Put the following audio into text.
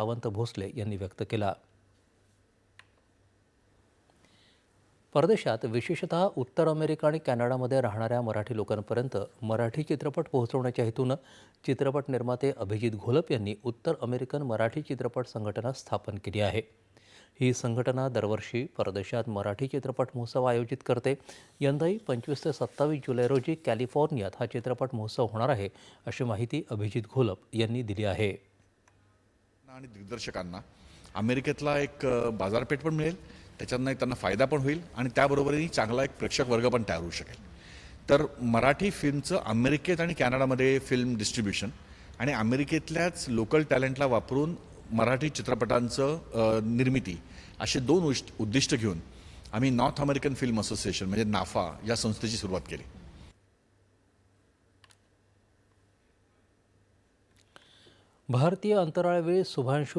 सावंत भोसले यांनी व्यक्त केला. परदेशात विशेषतः उत्तर अमेरिका आणि कॅनडामध्ये राहणाऱ्या मराठी लोकांपर्यंत मराठी चित्रपट पोहोचवण्याच्या हेतूनं चित्रपट निर्माते अभिजित घोलप यांनी उत्तर अमेरिकन मराठी चित्रपट संघटना स्थापन केली आहे. ही संघटना दरवर्षी परदेशात मराठी चित्रपट महोत्सव आयोजित करते. यंदाही पंचवीस ते सत्तावीस जुलै रोजी कॅलिफोर्नियात हा चित्रपट महोत्सव होणार आहे अशी माहिती अभिजित घोलप यांनी दिली आहे. आणि दिग्दर्शकांना. अमेरिकेतला एक बाजारपेठ पण मिळेल. त्याच्यातनं एक त्यांना फायदा पण होईल आणि त्याबरोबरही चांगला एक प्रेक्षक वर्ग पण तयार होऊ शकेल. तर मराठी फिल्मचं अमेरिकेत आणि कॅनडामध्ये फिल्म डिस्ट्रीब्युशन आणि अमेरिकेतल्याच लोकल टॅलेंटला वापरून मराठी चित्रपटांचं निर्मिती असे दोन उद्दिष्ट घेऊन आम्ही नॉर्थ अमेरिकन फिल्म असोसिएशन म्हणजे नाफा या संस्थेची सुरुवात केली. भारतीय अंतराळवीर शुभांशु